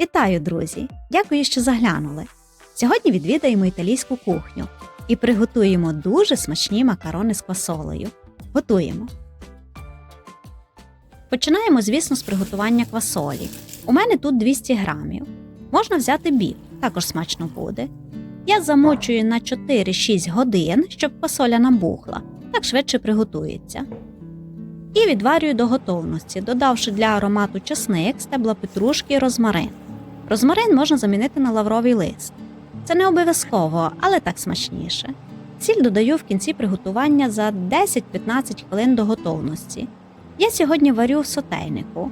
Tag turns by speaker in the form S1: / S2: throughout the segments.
S1: Вітаю, друзі! Дякую, що заглянули. Сьогодні відвідаємо італійську кухню і приготуємо дуже смачні макарони з квасолею. Готуємо. Починаємо, звісно, з приготування квасолі. У мене тут 200 грамів. Можна взяти бік, також смачно буде. Я замочую на 4-6 годин, щоб квасоля набухла, так швидше приготується. І відварюю до готовності, додавши для аромату чесник, стебла петрушки і розмарин. Розмарин можна замінити на лавровий лист. Це не обов'язково, але так смачніше. Сіль додаю в кінці приготування за 10-15 хвилин до готовності. Я сьогодні варю в сотейнику.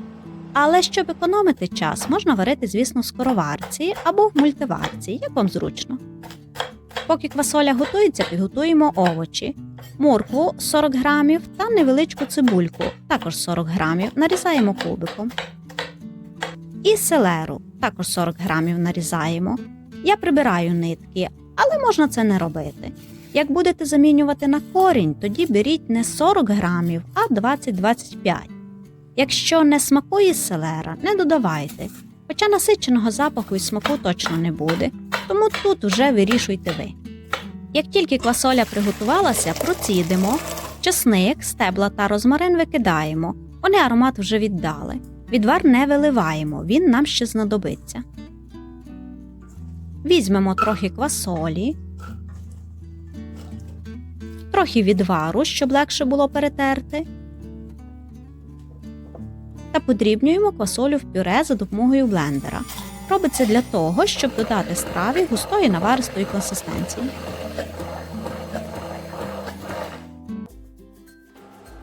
S1: Але щоб економити час, можна варити, звісно, в скороварці або в мультиварці, як вам зручно. Поки квасоля готується, підготуємо овочі. Моркву 40 грамів та невеличку цибульку, також 40 грамів, нарізаємо кубиком. І селеру, також 40 грамів нарізаємо. Я прибираю нитки, але можна це не робити. Як будете замінювати на корінь, тоді беріть не 40 грамів, а 20-25. Якщо не смакує селера, не додавайте, хоча насиченого запаху і смаку точно не буде, тому тут вже вирішуйте ви. Як тільки квасоля приготувалася, процідимо, чесник, стебла та розмарин викидаємо. Вони аромат вже віддали. Відвар не виливаємо, він нам ще знадобиться. Візьмемо трохи квасолі, трохи відвару, щоб легше було перетерти. Та подрібнюємо квасолю в пюре за допомогою блендера. Робиться для того, щоб додати страві густої наваристої консистенції.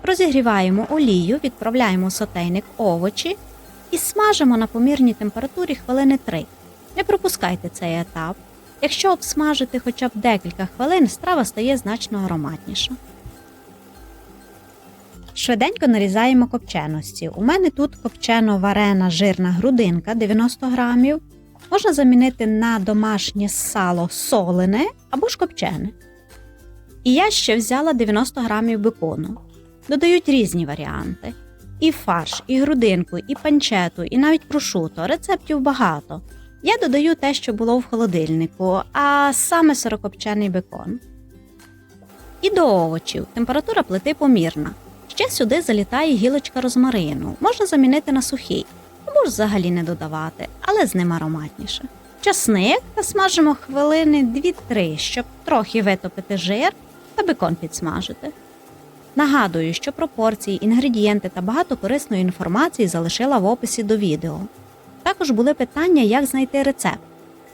S1: Розігріваємо олію, відправляємо в сотейник овочі і смажимо на помірній температурі хвилини 3. Не пропускайте цей етап. Якщо обсмажити хоча б декілька хвилин, страва стає значно ароматніша. Швиденько нарізаємо копченості. У мене тут копчено-варена жирна грудинка 90 грамів. Можна замінити на домашнє сало солене або ж копчене. І я ще взяла 90 грамів бекону. Додають різні варіанти: і фарш, і грудинку, і панчету, і навіть прошуто. Рецептів багато. Я додаю те, що було в холодильнику, а саме сирокопчений бекон. І до овочів температура плити помірна. Ще сюди залітає гілочка розмарину. Можна замінити на сухий, або ж взагалі не додавати, але з ним ароматніше. Часник та смажимо хвилини 2-3, щоб трохи витопити жир та бекон підсмажити. Нагадую, що пропорції, інгредієнти та багато корисної інформації залишила в описі до відео. Також були питання, як знайти рецепт,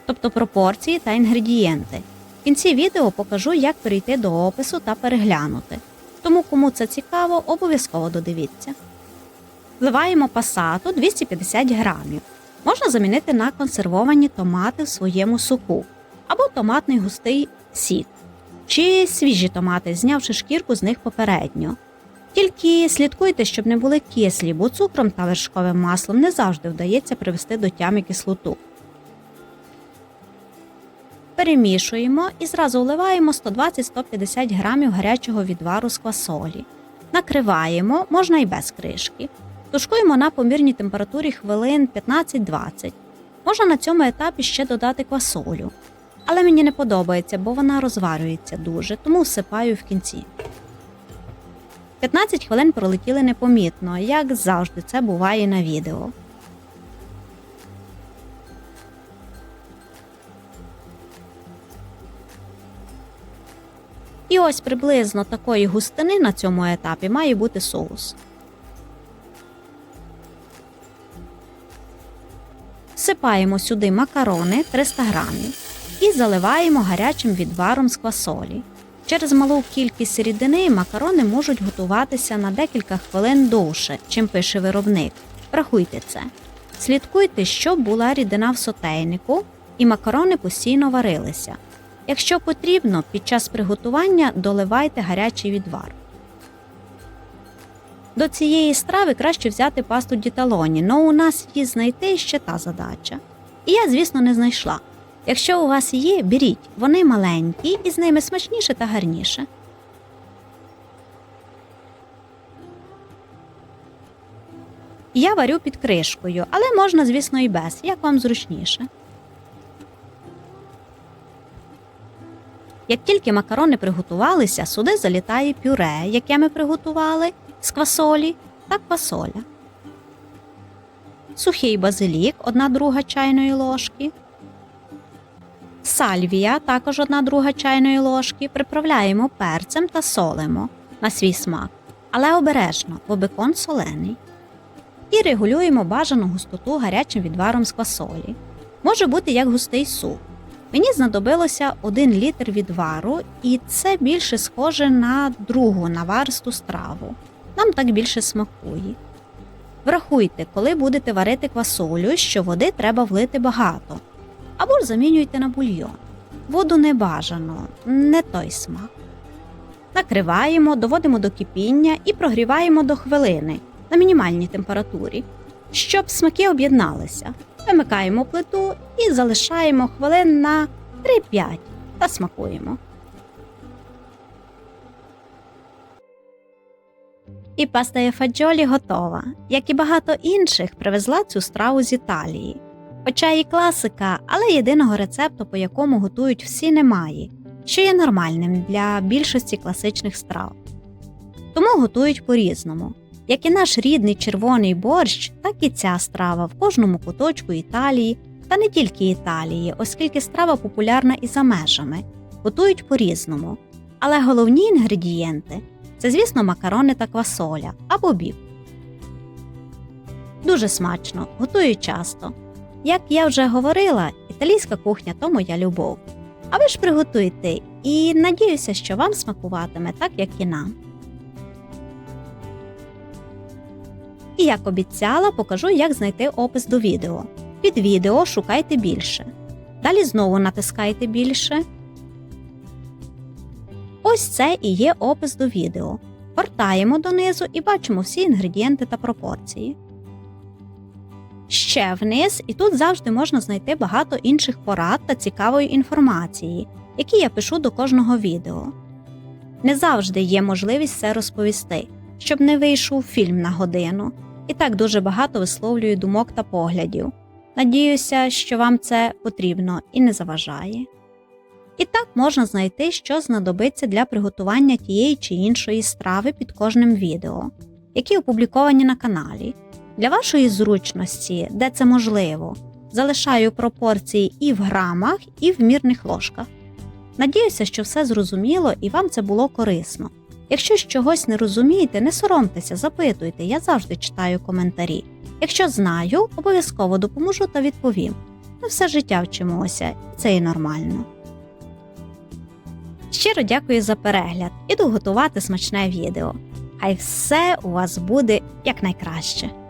S1: тобто пропорції та інгредієнти. В кінці відео покажу, як перейти до опису та переглянути. Тому, кому це цікаво, обов'язково додивіться. Вливаємо пасату 250 грамів. Можна замінити на консервовані томати в своєму соку або томатний густий сік, чи свіжі томати, знявши шкірку з них попередньо. Тільки слідкуйте, щоб не були кислі, бо цукром та вершковим маслом не завжди вдається привести до тями кислоту. Перемішуємо і зразу вливаємо 120-150 грамів гарячого відвару з квасолі. Накриваємо, можна і без кришки. Тушкуємо на помірній температурі хвилин 15-20. Можна на цьому етапі ще додати квасолю. Але мені не подобається, бо вона розварюється дуже, тому всипаю в кінці. 15 хвилин пролетіли непомітно, як завжди це буває на відео. І ось приблизно такої густини на цьому етапі має бути соус. Всипаємо сюди макарони 300 грамів і заливаємо гарячим відваром з квасолі. Через малу кількість рідини макарони можуть готуватися на декілька хвилин довше, чим пише виробник. Врахуйте це. Слідкуйте, щоб була рідина в сотейнику і макарони постійно варилися. Якщо потрібно, під час приготування доливайте гарячий відвар. До цієї страви краще взяти пасту діталоні, але у нас її знайти ще та задача. І я, звісно, не знайшла. Якщо у вас є, беріть, вони маленькі і з ними смачніше та гарніше. Я варю під кришкою, але можна, звісно, і без, як вам зручніше. Як тільки макарони приготувалися, сюди залітає пюре, яке ми приготували з квасолі та квасоля. Сухий базилік 1 друга чайної ложки. Сальвія також 1 друга чайної ложки. Приправляємо перцем та солимо на свій смак, але обережно, бо бекон солений. І регулюємо бажану густоту гарячим відваром з квасолі. Може бути як густий суп. Мені знадобилося 1 літр відвару, і це більше схоже на другу наваристу страву. Нам так більше смакує. Врахуйте, коли будете варити квасолю, що води треба влити багато. Або ж замінюйте на бульйон. Воду не бажано, не той смак. Накриваємо, доводимо до кипіння і прогріваємо до хвилини на мінімальній температурі, щоб смаки об'єдналися. Вимикаємо плиту і залишаємо хвилин на 3-5 та смакуємо. І паста фаджолі готова. Як і багато інших, привезла цю страву з Італії. Хоча і класика, але єдиного рецепту, по якому готують всі, немає, що є нормальним для більшості класичних страв. Тому готують по-різному. Як і наш рідний червоний борщ, так і ця страва в кожному куточку Італії, та не тільки Італії, оскільки страва популярна і за межами, готують по-різному. Але головні інгредієнти це, звісно, макарони та квасоля або біб. Дуже смачно, готую часто. Як я вже говорила, італійська кухня то моя любов. А ви ж приготуйте і надіюся, що вам смакуватиме так, як і нам. І як обіцяла, покажу, як знайти опис до відео. Під відео шукайте більше. Далі знову натискайте більше. Ось це і є опис до відео. Вертаємо донизу і бачимо всі інгредієнти та пропорції. Ще вниз, і тут завжди можна знайти багато інших порад та цікавої інформації, які я пишу до кожного відео. Не завжди є можливість все розповісти, щоб не вийшов фільм на годину. І так дуже багато висловлюю думок та поглядів. Надіюся, що вам це потрібно і не заважає. І так можна знайти, що знадобиться для приготування тієї чи іншої страви під кожним відео, які опубліковані на каналі. Для вашої зручності, де це можливо, залишаю пропорції і в грамах, і в мірних ложках. Надіюся, що все зрозуміло і вам це було корисно. Якщо чогось не розумієте, не соромтеся, запитуйте, я завжди читаю коментарі. Якщо знаю, обов'язково допоможу та відповім. Ми все життя вчимося, це і нормально. Щиро дякую за перегляд. Іду готувати смачне відео. Хай все у вас буде якнайкраще.